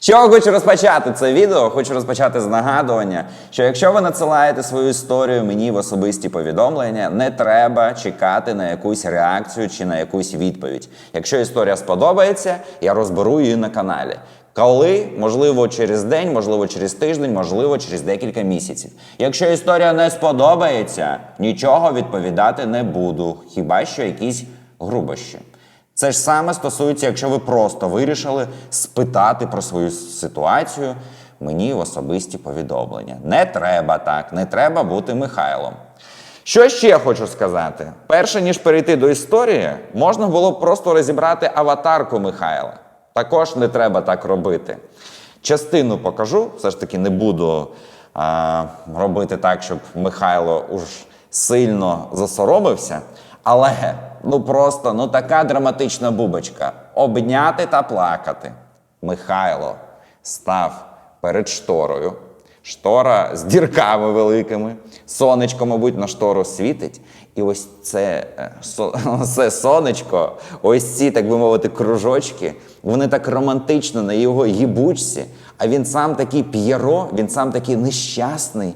Чого хочу розпочати це відео? Хочу розпочати з нагадування, що якщо ви надсилаєте свою історію мені в особисті повідомлення, не треба чекати на якусь реакцію чи на якусь відповідь. Якщо історія сподобається, я розберу її на каналі. Коли, можливо, через день, можливо, через тиждень, можливо, через декілька місяців. Якщо історія не сподобається, нічого відповідати не буду, хіба що якісь грубощі. Це ж саме стосується, якщо ви просто вирішили спитати про свою ситуацію мені в особисті повідомлення. Не треба так, не треба бути Михайлом. Що ще хочу сказати? Перше ніж перейти до історії, можна було б просто розібрати аватарку Михайла. Також не треба так робити. Частину покажу, все ж таки не буду а, робити так, щоб Михайло уж сильно засоромився. Але ну просто ну така драматична бубочка. Обняти та плакати. Михайло став перед шторою. Штора з дірками великими. Сонечко, мабуть, на штору світить. І ось це, е, це сонечко, ось ці, так би мовити, кружочки, вони так романтично на його гібучці, а він сам такий п'єро, він сам такий нещасний.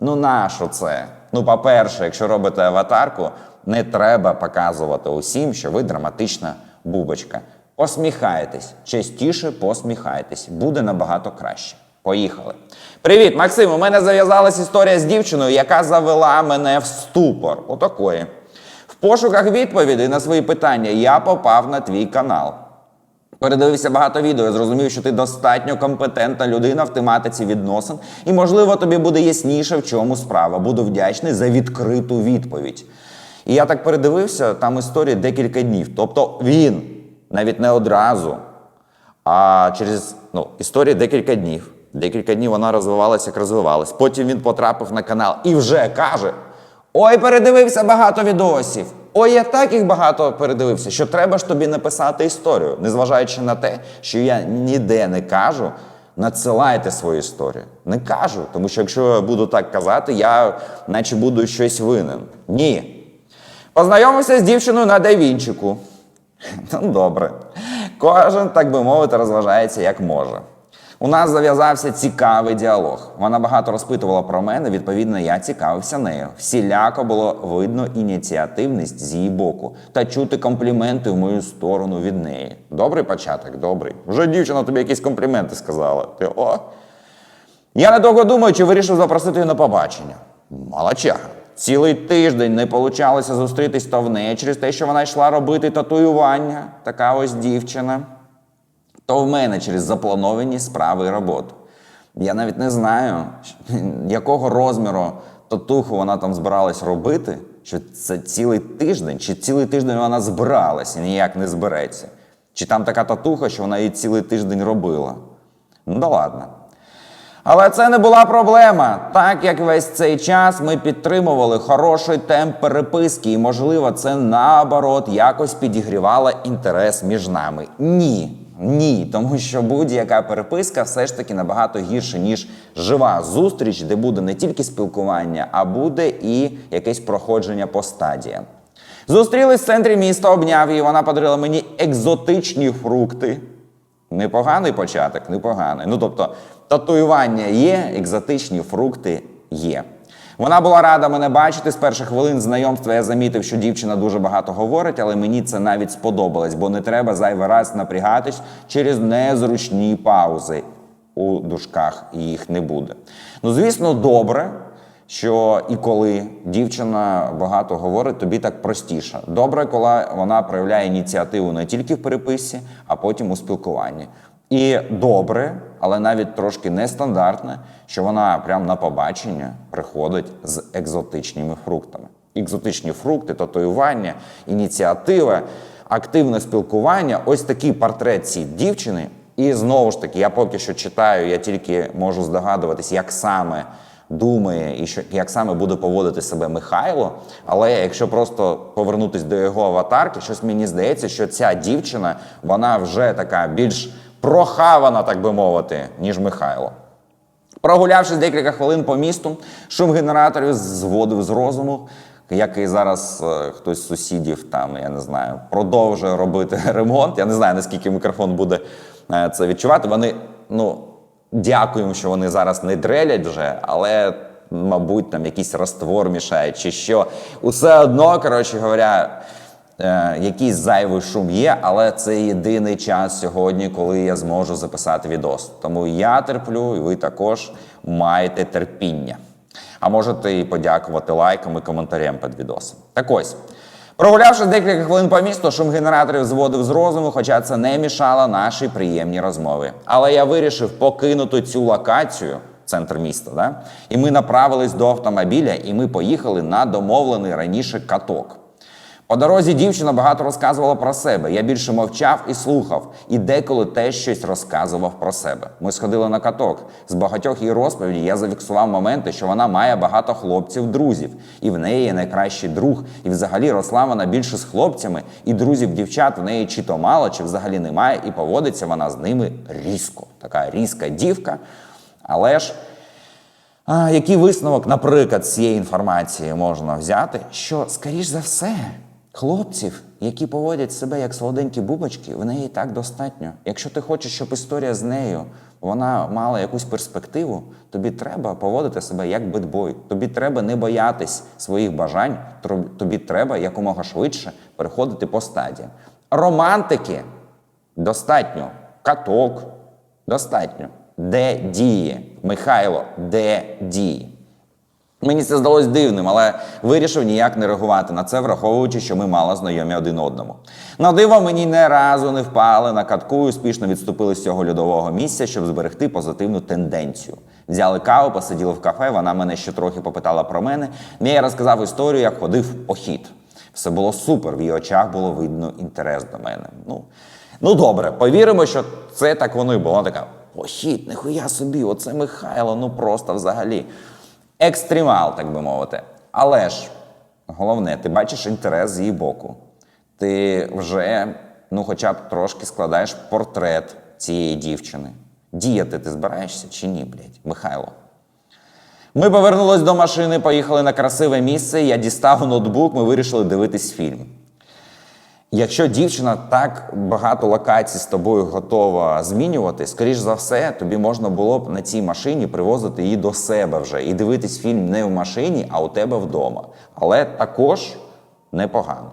Ну, нащо це? Ну, по-перше, якщо робите аватарку, не треба показувати усім, що ви драматична бубочка. Посміхайтесь, частіше посміхайтесь, буде набагато краще. Поїхали. Привіт, Максим. У мене зав'язалась історія з дівчиною, яка завела мене в ступор. Отакої. В пошуках відповідей на свої питання я попав на твій канал. Передивився багато відео, зрозумів, що ти достатньо компетентна людина в тематиці відносин, і, можливо, тобі буде ясніше, в чому справа. Буду вдячний за відкриту відповідь. І я так передивився, там історії декілька днів. Тобто він навіть не одразу, а через ну, історії декілька днів. Декілька днів вона розвивалася, як розвивалась. Потім він потрапив на канал і вже каже: Ой, передивився багато відосів. Ой, я так їх багато передивився, що треба ж тобі написати історію, незважаючи на те, що я ніде не кажу. Надсилайте свою історію. Не кажу, тому що якщо я буду так казати, я наче буду щось винен. Ні. Познайомився з дівчиною на Давінчику. Ну, добре. Кожен, так би мовити, розважається як може. У нас зав'язався цікавий діалог. Вона багато розпитувала про мене, відповідно, я цікавився нею. Всіляко було видно ініціативність з її боку та чути компліменти в мою сторону від неї. Добрий початок, добрий. Вже дівчина тобі якісь компліменти сказала. Ти о. Я недовго думаючи, вирішив запросити її на побачення. Молодчага. Цілий тиждень не получалося зустрітись то в неї через те, що вона йшла робити татуювання. Така ось дівчина. То в мене через заплановані справи і роботу. Я навіть не знаю, якого розміру татуху вона там збиралась робити, що це цілий тиждень, чи цілий тиждень вона збиралася і ніяк не збереться. Чи там така татуха, що вона її цілий тиждень робила. Ну да ладно. Але це не була проблема. Так як весь цей час ми підтримували хороший темп переписки, і, можливо, це наоборот якось підігрівало інтерес між нами. Ні. Ні, тому що будь-яка переписка все ж таки набагато гірше, ніж жива зустріч, де буде не тільки спілкування, а буде і якесь проходження по стадіям. Зустрілись в центрі міста, обняв її, вона подарила мені екзотичні фрукти. Непоганий початок, непоганий. Ну тобто, татуювання є, екзотичні фрукти є. Вона була рада мене бачити з перших хвилин знайомства. Я замітив, що дівчина дуже багато говорить, але мені це навіть сподобалось, бо не треба зайвий раз напрягатись через незручні паузи. У дужках їх не буде. Ну, звісно, добре, що і коли дівчина багато говорить, тобі так простіше. Добре, коли вона проявляє ініціативу не тільки в переписці, а потім у спілкуванні. І добре, але навіть трошки нестандартне, що вона прямо на побачення приходить з екзотичними фруктами. Екзотичні фрукти, татуювання, ініціатива, активне спілкування ось такий портрет цієї дівчини. І знову ж таки, я поки що читаю, я тільки можу здогадуватись, як саме думає і що як саме буде поводити себе Михайло. Але якщо просто повернутися до його аватарки, щось мені здається, що ця дівчина вона вже така більш прохавана, так би мовити, ніж Михайло. Прогулявшись декілька хвилин по місту, шум генераторів зводив з розуму. Як і зараз е, хтось з сусідів там, я не знаю, продовжує робити ремонт. Я не знаю, наскільки мікрофон буде е, це відчувати. Вони ну, дякуємо, що вони зараз не дрелять вже, але, мабуть, там якийсь раствор мішають чи що. Усе одно, коротше говоря, е, якийсь зайвий шум є, але це єдиний час сьогодні, коли я зможу записати відос. Тому я терплю, і ви також маєте терпіння. А можете і подякувати лайком і коментарем під відосом. Так ось. Прогулявши декілька хвилин по місту, шум генераторів зводив з розуму, хоча це не мішало нашій приємній розмові. Але я вирішив покинути цю локацію, центр міста, да? і ми направились до автомобіля, і ми поїхали на домовлений раніше каток. По дорозі дівчина багато розказувала про себе. Я більше мовчав і слухав, і деколи теж щось розказував про себе. Ми сходили на каток. З багатьох її розповідей я зафіксував моменти, що вона має багато хлопців-друзів, і в неї є найкращий друг. І взагалі росла вона більше з хлопцями, і друзів дівчат в неї чи то мало, чи взагалі немає, і поводиться вона з ними різко. Така різка дівка. Але ж а, який висновок, наприклад, з цієї інформації можна взяти, що, скоріш за все, хлопців, які поводять себе як солоденькі бубочки, в неї так достатньо. Якщо ти хочеш, щоб історія з нею вона мала якусь перспективу, тобі треба поводити себе як битбой. Тобі треба не боятись своїх бажань, тобі треба якомога швидше переходити по стадіям. Романтики достатньо, каток достатньо. Де діє? Михайло, де діє? Мені це здалось дивним, але вирішив ніяк не реагувати на це, враховуючи, що ми мало знайомі один одному. На диво мені не разу не впали на катку і успішно відступили з цього льодового місця, щоб зберегти позитивну тенденцію. Взяли каву, посиділи в кафе. Вона мене ще трохи попитала про мене. Я розказав історію, як ходив похід. Все було супер. В її очах було видно інтерес до мене. Ну, ну добре, повіримо, що це так воно і було. Вона така: похід, нехуя собі, оце Михайло, ну просто взагалі екстремал, так би мовити. Але ж головне, ти бачиш інтерес з її боку. Ти вже, ну, хоча б трошки складаєш портрет цієї дівчини. Діяти ти збираєшся чи ні, блядь, Михайло? Ми повернулись до машини, поїхали на красиве місце. Я дістав ноутбук, ми вирішили дивитись фільм. Якщо дівчина так багато локацій з тобою готова змінювати, скоріш за все, тобі можна було б на цій машині привозити її до себе вже і дивитись фільм не в машині, а у тебе вдома. Але також непогано.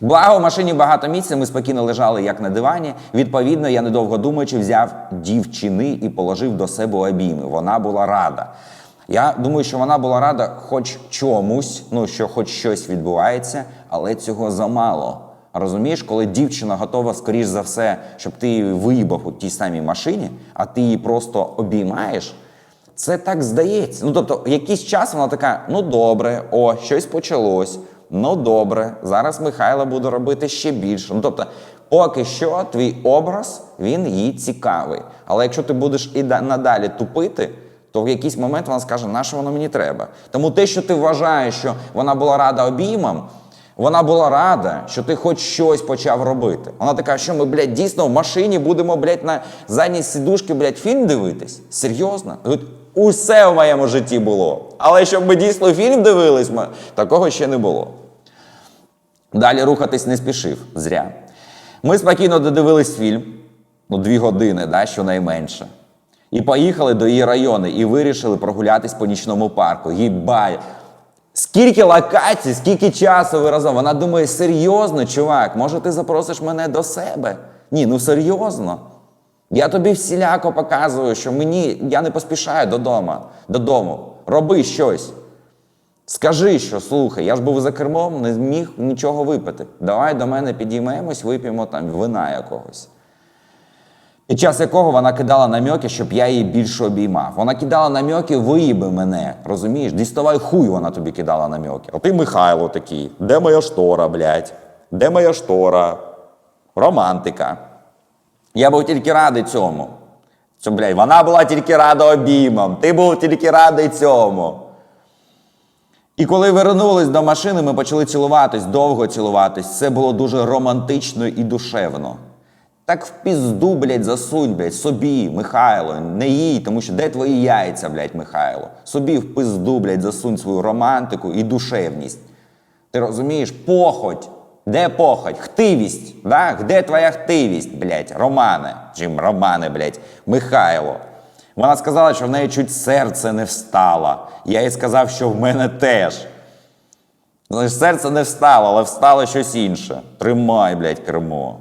Благо, в машині багато місця, ми спокійно лежали як на дивані. Відповідно, я недовго думаючи, взяв дівчини і положив до себе обійми. Вона була рада. Я думаю, що вона була рада хоч чомусь, ну що хоч щось відбувається, але цього замало. Розумієш, коли дівчина готова, скоріш за все, щоб ти її виїбав у тій самій машині, а ти її просто обіймаєш, це так здається. Ну тобто, якийсь час вона така: ну добре, о, щось почалось. Ну добре, зараз Михайло буде робити ще більше. Ну тобто, поки що твій образ він їй цікавий. Але якщо ти будеш і да- надалі тупити, то в якийсь момент вона скаже, на що воно мені треба. Тому те, що ти вважаєш, що вона була рада обіймам, вона була рада, що ти хоч щось почав робити. Вона така, що ми, блядь, дійсно в машині будемо, блядь, на задній сидушці, блядь, фільм дивитись? Серйозно? Усе в моєму житті було. Але щоб ми дійсно фільм дивились, ми- такого ще не було. Далі рухатись не спішив. Зря. Ми спокійно додивились фільм, ну, дві години, да, щонайменше. І поїхали до її району і вирішили прогулятись по нічному парку. Їбай. Скільки локацій, скільки часу ви разом? Вона думає, серйозно, чувак, може ти запросиш мене до себе? Ні, ну серйозно. Я тобі всіляко показую, що мені я не поспішаю додому. додому. Роби щось. Скажи, що слухай, я ж був за кермом, не зміг нічого випити. Давай до мене підіймемось, вип'ємо там вина якогось. Під час якого вона кидала намьоки, щоб я її більше обіймав. Вона кидала намьоки, виїби мене, розумієш? Діставай хуй вона тобі кидала намьоки. А ти Михайло такий. Де моя штора, блядь? Де моя штора? Романтика. Я був тільки радий цьому. Що, блядь, вона була тільки рада обіймам, ти був тільки радий цьому. І коли вернулись до машини, ми почали цілуватись, довго цілуватись. Це було дуже романтично і душевно. Так в пізду, блядь, засунь, блядь, собі, Михайло, не їй, тому що де твої яйця, блядь, Михайло? Собі в пизду, блядь, засунь свою романтику і душевність. Ти розумієш, похоть Де похоть? Хтивість, да? Де твоя хтивість, блядь, Романе? Чим Романе, блядь, Михайло. Вона сказала, що в неї чуть серце не встало. Я їй сказав, що в мене теж. Серце не встало, але встало щось інше. Тримай, блядь, кермо.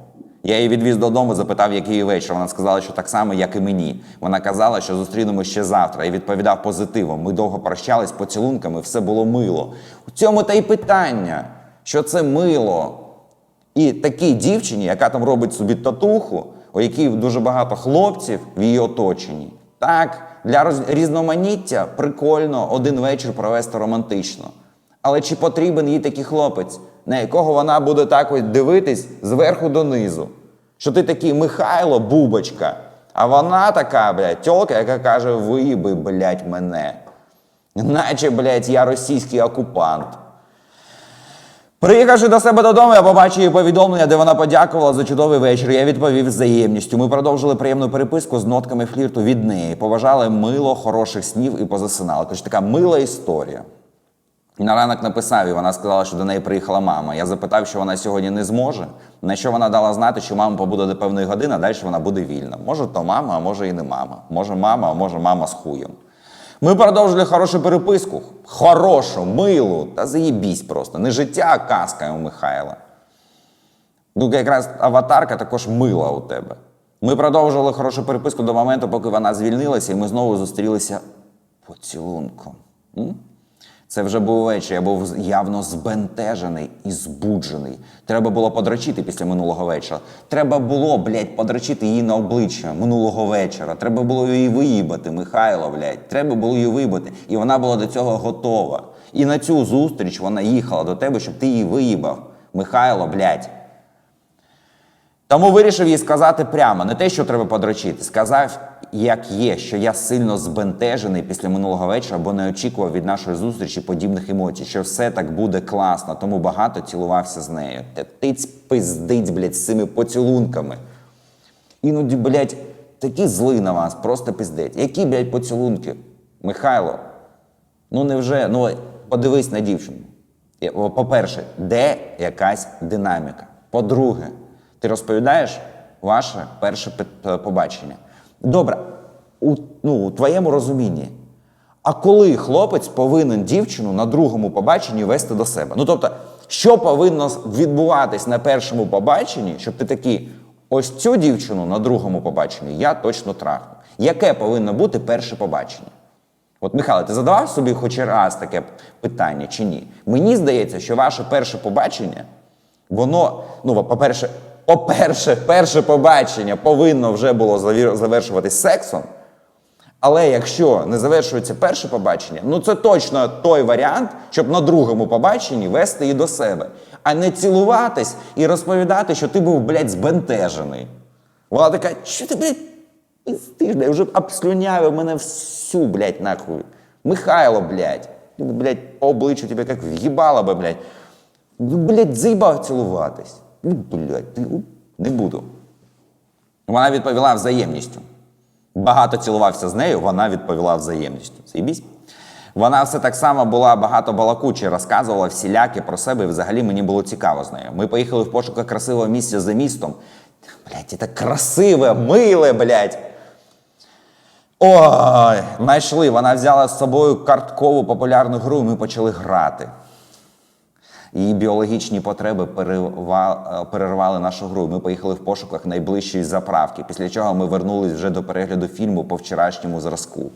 Я її відвіз додому, запитав, який вечір. Вона сказала, що так само, як і мені. Вона казала, що зустрінемось ще завтра. Я відповідав позитивом. Ми довго прощались поцілунками, все було мило. У цьому та й питання, що це мило. І такій дівчині, яка там робить собі татуху, у якій дуже багато хлопців в її оточенні. Так, для роз- різноманіття прикольно один вечір провести романтично. Але чи потрібен їй такий хлопець, на якого вона буде так ось дивитись зверху донизу? Що ти такий Михайло Бубочка, а вона така, блядь, тьолка, яка каже: виїби, блядь, мене. Наче, блядь, я російський окупант. Приїхавши до себе додому, я побачив її повідомлення, де вона подякувала за чудовий вечір. Я відповів взаємністю. Ми продовжили приємну переписку з нотками флірту від неї. Поважали мило, хороших снів і позасинали. Тож така мила історія. На ранок написав, і вона сказала, що до неї приїхала мама. Я запитав, що вона сьогодні не зможе. На що вона дала знати, що мама побуде до певної години, а далі вона буде вільна. Може, то мама, а може і не мама. Може, мама, а може мама з хуєм. Ми продовжили хорошу переписку. Хорошу, милу, та заєбісь просто. Не життя, а казка у Михайла. Ну, якраз аватарка також мила у тебе. Ми продовжували хорошу переписку до моменту, поки вона звільнилася, і ми знову зустрілися поцілунком. М? Це вже був вечір, я був явно збентежений і збуджений. Треба було подрочити після минулого вечора. Треба було, блядь, подрочити її на обличчя минулого вечора. Треба було її виїбати, Михайло, блядь. Треба було її виїбати. І вона була до цього готова. І на цю зустріч вона їхала до тебе, щоб ти її виїбав. Михайло, блядь. Тому вирішив їй сказати прямо, не те, що треба подрочити. Сказав, як є, що я сильно збентежений після минулого вечора, бо не очікував від нашої зустрічі подібних емоцій, що все так буде класно, тому багато цілувався з нею. Та тиць пиздить, блядь, з цими поцілунками. Іноді, блядь, такі зли на вас, просто пиздець. Які, блядь, поцілунки? Михайло, ну невже, ну подивись на дівчину. По-перше, де якась динаміка? По-друге, ти розповідаєш ваше перше е, побачення. Добре, у, ну, твоєму розумінні. А коли хлопець повинен дівчину на другому побаченні вести до себе? Ну тобто, що повинно відбуватись на першому побаченні, щоб ти такий, ось цю дівчину на другому побаченні я точно трахну. Яке повинно бути перше побачення? От, Михайло, ти задавав собі хоч раз таке питання чи ні? Мені здається, що ваше перше побачення, воно, ну, по-перше, по-перше, перше побачення повинно вже було завершуватись сексом. Але якщо не завершується перше побачення, ну це точно той варіант, щоб на другому побаченні вести її до себе, а не цілуватись і розповідати, що ти був, блядь, збентежений. Вона така, що ти, блядь, пиздиш, блядь, вже обслюнявив мене всю, блядь, нахуй. Михайло, блядь. Блядь, по обличчю тебе як в'їбало би, блядь. Ну, блядь, заїбав цілуватись. Ну, блядь, ну, не буду. Вона відповіла взаємністю. Багато цілувався з нею, вона відповіла взаємністю. Заєбісь? Вона все так само була багато балакуче, розказувала всіляке про себе, і взагалі мені було цікаво з нею. Ми поїхали в пошуках красивого місця за містом. Блять, це красиве, миле, блять. Ой, знайшли. Вона взяла з собою карткову популярну гру, і ми почали грати. Її біологічні потреби е, перервали нашу гру. Ми поїхали в пошуках найближчої заправки, після чого ми вернулись вже до перегляду фільму по вчорашньому зразку.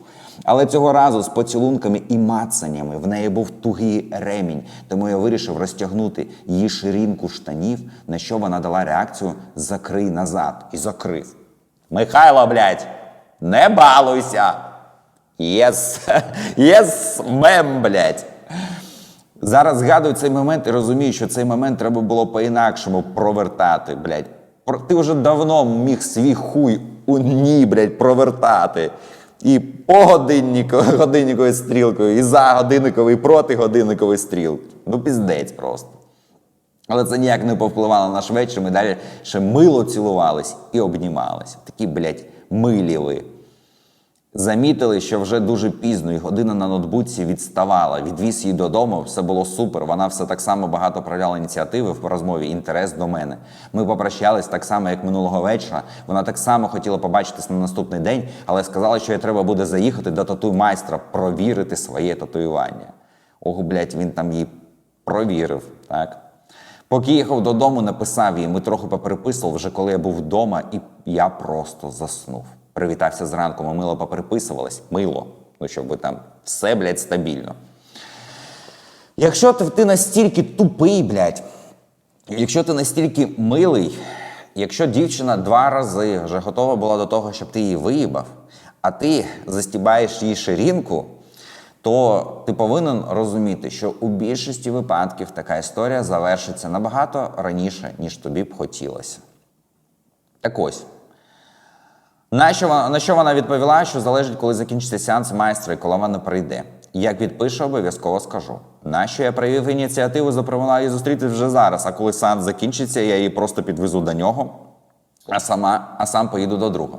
Але цього разу з поцілунками і мацаннями в неї був тугий ремінь, тому я вирішив розтягнути її ширинку штанів, на що вона дала реакцію Закрий назад і закрив. Михайло, блядь, не балуйся! Єс, єс, мем, блядь. Зараз згадую цей момент і розумію, що цей момент треба було по-інакшому провертати, блядь. Ти вже давно міг свій хуй у ній, блядь, провертати. І по годинниковою стрілкою, і за годинниковою, і проти годинникової стрілки. Ну, піздець просто. Але це ніяк не повпливало на вечір. Ми далі ще мило цілувались і обнімались. Такі, блядь, милі ви. Замітили, що вже дуже пізно, і година на ноутбуці відставала. Відвіз її додому, все було супер. Вона все так само багато проявляла ініціативи в розмові, інтерес до мене. Ми попрощались так само, як минулого вечора. Вона так само хотіла побачитись на наступний день, але сказала, що їй треба буде заїхати до татуй майстра, провірити своє татуювання. Ох, блядь, він там її провірив, так? Поки їхав додому, написав їй, ми трохи попереписували вже коли я був вдома, і я просто заснув. Привітався зранку, ми мило попереписувались, мило. Ну, щоб там все, блядь, стабільно. Якщо ти, настільки тупий, блядь, якщо ти настільки милий, якщо дівчина два рази вже готова була до того, щоб ти її виїбав, а ти застібаєш їй ширинку, то ти повинен розуміти, що у більшості випадків така історія завершиться набагато раніше, ніж тобі б хотілося. Так ось. На що, вона, на що вона відповіла, що залежить, коли закінчиться сеанс майстра і коли вона прийде. Як відпише, обов'язково скажу. На що я проявив ініціативу, запропонував її зустрітись вже зараз, а коли сеанс закінчиться, я її просто підвезу до нього, а, сама, а сам поїду до друга.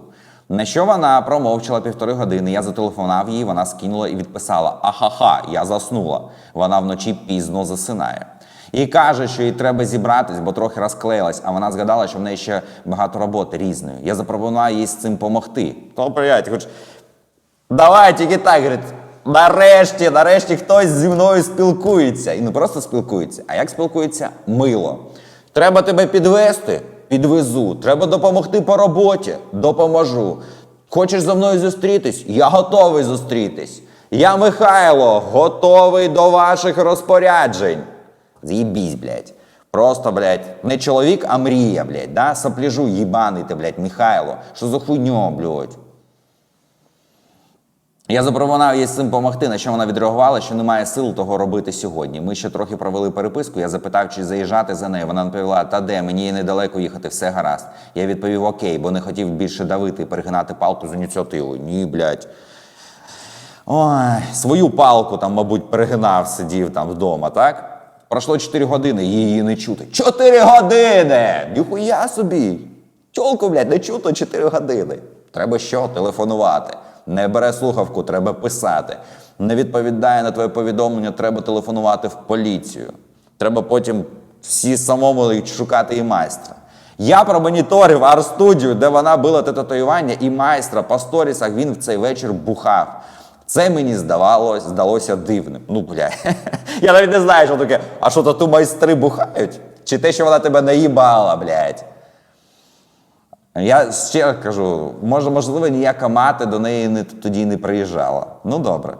На що вона промовчала півтори години. Я зателефонував їй, вона скинула і відписала: Ахаха, я заснула. Вона вночі пізно засинає. І каже, що їй треба зібратись, бо трохи розклеїлась, а вона згадала, що в неї ще багато роботи різної. Я запропонував їй з цим помогти. То, блядь, хоч Давай тільки так, говорить. Нарешті, нарешті хтось зі мною спілкується. І не просто спілкується, а як спілкується? Мило. Треба тебе підвести? Підвезу. Треба допомогти по роботі? Допоможу. Хочеш зі мною зустрітись? Я готовий зустрітись. Я Михайло, готовий до ваших розпоряджень. З'їбісь, блядь. Просто, блядь, не чоловік, а мрія, блядь, да? Сопляжу їбаний ти, блядь, Михайло. Що за хуйньо, блядь? Я запропонував їй цим допомогти, на що вона відреагувала, що немає сил того робити сьогодні. Ми ще трохи провели переписку. Я запитав, чи заїжджати за нею. Вона відповіла, та де, мені недалеко їхати, все гаразд. Я відповів окей, бо не хотів більше давити і перегинати палку з ініціативою. Ні, блядь. Ой, свою палку там, мабуть, перегинав, сидів там вдома, так? Пройшло 4 години, її не чути. 4 години! Ніхуя собі! Тьолку, блядь, не чуто 4 години. Треба що? Телефонувати. Не бере слухавку, треба писати. Не відповідає на твоє повідомлення, треба телефонувати в поліцію. Треба потім всі самому шукати і майстра. Я промоніторив арт-студію, де вона била те татуювання, і майстра по сторісах він в цей вечір бухав. Це мені здавалось, здалося дивним. Ну, бля. Я навіть не знаю, що таке. А що тату майстри бухають? Чи те, що вона тебе наїбала, блядь? Я ще кажу, може, можливо, ніяка мати до неї не, тоді не приїжджала. Ну, добре.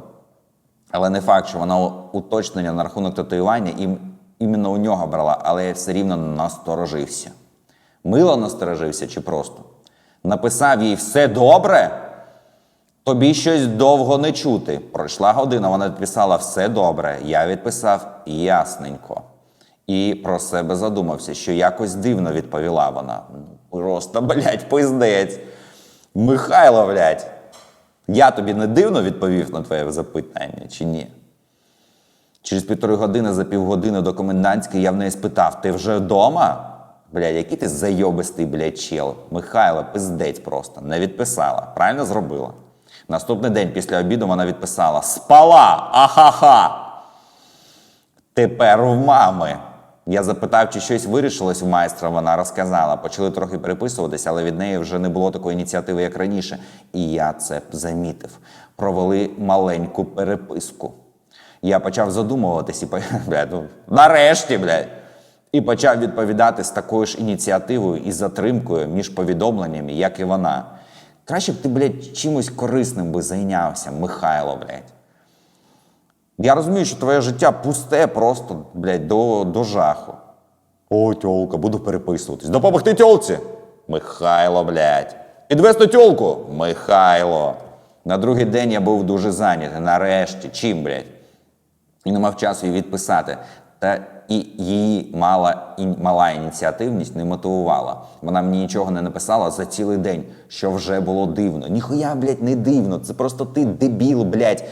Але не факт, що вона уточнення на рахунок татуювання ім, іменно у нього брала, але я все рівно насторожився. Мило насторожився чи просто? Написав їй все добре? Тобі щось довго не чути. Пройшла година, вона відписала все добре. Я відписав ясненько. І про себе задумався, що якось дивно відповіла вона. Просто, блядь, пиздець. Михайло, блядь, я тобі не дивно відповів на твоє запитання чи ні? Через півтори години за півгодини до комендантської я в неї спитав: ти вже вдома? Блядь, який ти зайобистий, блядь, чел. Михайло, пиздець просто. Не відписала. Правильно зробила. Наступний день після обіду вона відписала: Спала! Ахаха! Тепер в мами. Я запитав, чи щось вирішилось в майстра. Вона розказала. Почали трохи переписуватися, але від неї вже не було такої ініціативи, як раніше. І я це замітив. Провели маленьку переписку. Я почав задумуватись і блядь, ну, нарешті, блядь. І почав відповідати з такою ж ініціативою і затримкою між повідомленнями, як і вона. Краще б ти, блядь, чимось корисним би зайнявся, Михайло, блядь. Я розумію, що твоє життя пусте просто, блядь, до, до жаху. О, тьолка, буду переписуватись. Допомогти тьолці? Михайло, блядь. Підвести тьолку? Михайло. На другий день я був дуже зайнятий. Нарешті. Чим, блядь? І не мав часу її відписати. Та і її мала, і, мала ініціативність не мотивувала. Вона мені нічого не написала за цілий день, що вже було дивно. Ніхуя, блядь, не дивно. Це просто ти дебіл, блядь.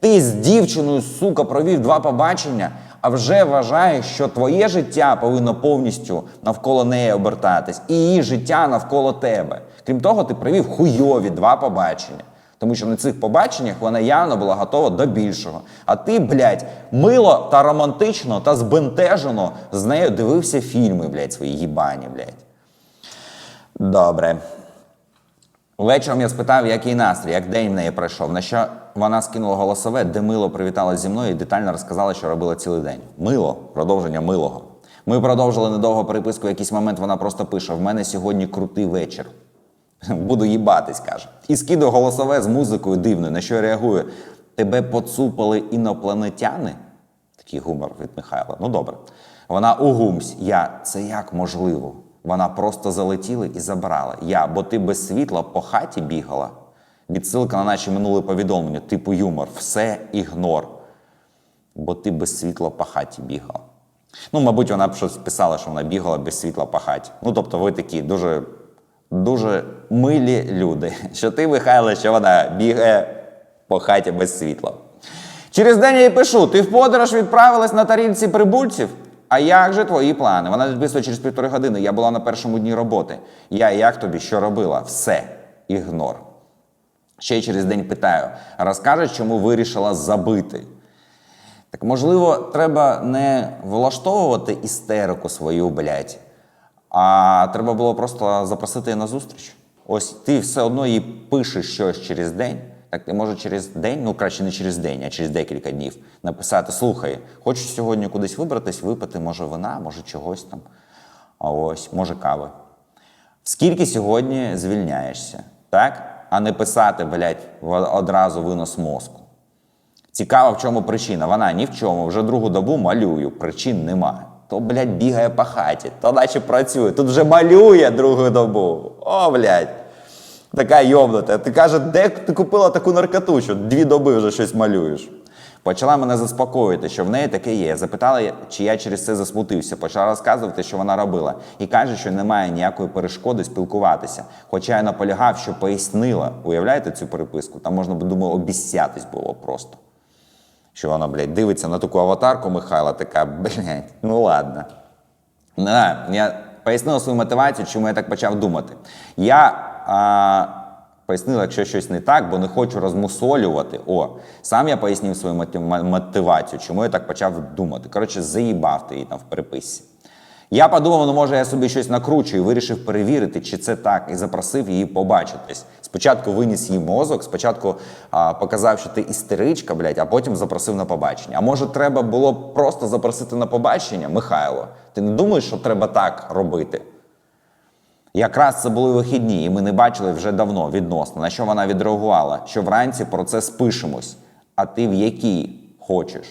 Ти з дівчиною, сука, провів два побачення, а вже вважаєш, що твоє життя повинно повністю навколо неї обертатись, і її життя навколо тебе. Крім того, ти провів хуйові два побачення. Тому що на цих побаченнях вона явно була готова до більшого. А ти, блядь, мило та романтично та збентежено з нею дивився фільми, блядь, свої їбані, блядь. Добре. Вечором я спитав, який настрій, як день в неї пройшов. На що вона скинула голосове, де мило привітала зі мною і детально розказала, що робила цілий день. Мило, продовження милого. Ми продовжили недовго переписку. В якийсь момент вона просто пише: в мене сьогодні крутий вечір. Буду їбатись, каже. І скидує голосове з музикою дивною, на що я реагую. Тебе поцупали інопланетяни? Такий гумор від Михайла. Ну добре. Вона угумсь. Я це як можливо? Вона просто залетіла і забрала. Я, бо ти без світла по хаті бігала. Відсилка на наші минуле повідомлення, типу юмор. Все ігнор. Бо ти без світла по хаті бігала. Ну, мабуть, вона б щось писала, що вона бігала без світла по хаті. Ну, тобто, ви такі дуже, дуже милі люди. Що ти, Михайло, що вона бігає по хаті без світла. Через день я їй пишу: ти в подорож відправилась на тарілці прибульців? А як же твої плани? Вона відписує через півтори години. Я була на першому дні роботи. Я як тобі що робила? Все, ігнор. Ще через день питаю: розкажеш, чому вирішила забити? Так можливо, треба не влаштовувати істерику свою, блядь, а треба було просто запросити її на зустріч. Ось ти все одно їй пишеш щось через день. Так ти може через день, ну краще не через день, а через декілька днів написати: слухай, хочу сьогодні кудись вибратись, випити, може вина, може чогось там. А ось, може кави. Скільки сьогодні звільняєшся, так? А не писати, блядь, одразу винос мозку. Цікаво, в чому причина. Вона ні в чому. Вже другу добу малюю, причин нема. То, блядь, бігає по хаті, то наче працює. Тут вже малює другу добу. О, блядь. Така йобнута. Ти каже, де ти купила таку наркоту, що дві доби вже щось малюєш. Почала мене заспокоїти, що в неї таке є. Запитала, чи я через це засмутився. Почала розказувати, що вона робила. І каже, що немає ніякої перешкоди спілкуватися. Хоча я наполягав, що пояснила. Уявляєте цю переписку? Там можна думаю, обіцятись було просто. Що вона, блядь, дивиться на таку аватарку Михайла, така, блядь, ну ладно. Не я пояснила свою мотивацію, чому я так почав думати. Я а, пояснила, якщо щось не так, бо не хочу розмусолювати. О, сам я пояснив свою мотивацію, чому я так почав думати. Коротше, заїбав ти її там в переписці. Я подумав, ну може я собі щось накручу і вирішив перевірити, чи це так, і запросив її побачитись. Спочатку виніс їй мозок, спочатку а, показав, що ти істеричка, блядь, а потім запросив на побачення. А може, треба було просто запросити на побачення, Михайло? Ти не думаєш, що треба так робити? Якраз це були вихідні, і ми не бачили вже давно відносно. На що вона відреагувала? Що вранці про це спишемось. А ти в якій хочеш?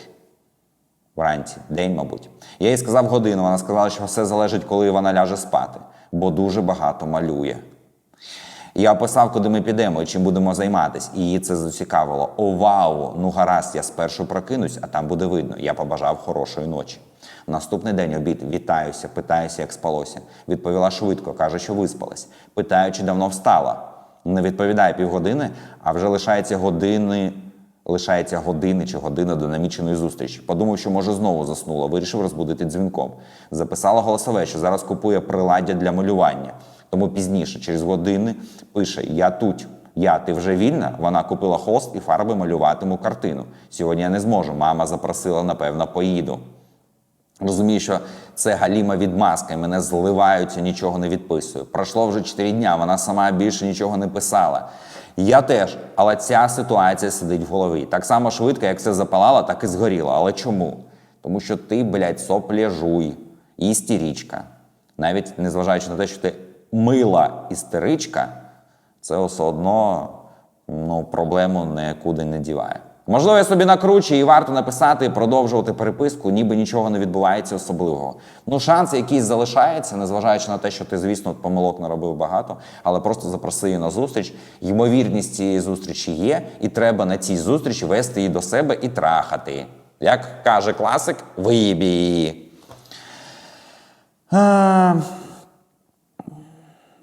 Вранці, день, мабуть. Я їй сказав годину. Вона сказала, що все залежить, коли вона ляже спати, бо дуже багато малює. Я описав, куди ми підемо і чим будемо займатися, і її це зацікавило. О, вау! Ну гаразд, я спершу прокинусь, а там буде видно. Я побажав хорошої ночі. Наступний день обід вітаюся, питаюся, як спалося. Відповіла швидко, каже, що виспалась. Питаю, чи давно встала. Не відповідає півгодини, а вже лишається години. Лишається години чи година до наміченої зустрічі. Подумав, що може знову заснула. Вирішив розбудити дзвінком. Записала голосове, що зараз купує приладдя для малювання. Тому пізніше, через години, пише: Я тут. Я, ти вже вільна? Вона купила хост і фарби малюватиму картину. Сьогодні я не зможу. Мама запросила, напевно, поїду. Розумію, що це галіма відмазка, і мене зливаються, нічого не відписую. Пройшло вже 4 дня, вона сама більше нічого не писала. Я теж, але ця ситуація сидить в голові. Так само швидко, як все запалало, так і згоріло. Але чому? Тому що ти, блядь, сопляжуй, істерічка. Навіть незважаючи на те, що ти мила істеричка, це все одно ну, проблему нікуди не діває. Можливо, я собі накручу і варто написати і продовжувати переписку, ніби нічого не відбувається особливого. Ну, шанс якийсь залишається, незважаючи на те, що ти, звісно, помилок наробив багато, але просто запроси її на зустріч. Ймовірність цієї зустрічі є, і треба на цій зустрічі вести її до себе і трахати. Як каже класик, виїбі її.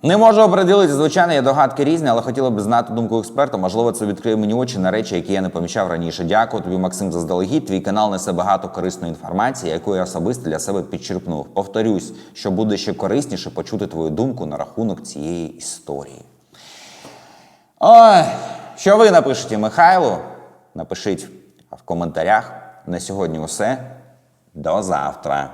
Не можу оприділити, звичайно, є догадки різні, але хотіла б знати думку експерта. Можливо, це відкриє мені очі на речі, які я не помічав раніше. Дякую тобі, Максим, заздалегідь. Твій канал несе багато корисної інформації, яку я особисто для себе підчерпнув. Повторюсь, що буде ще корисніше почути твою думку на рахунок цієї історії. Ой, Що ви напишете Михайлу? Напишіть в коментарях. На сьогодні усе. До завтра.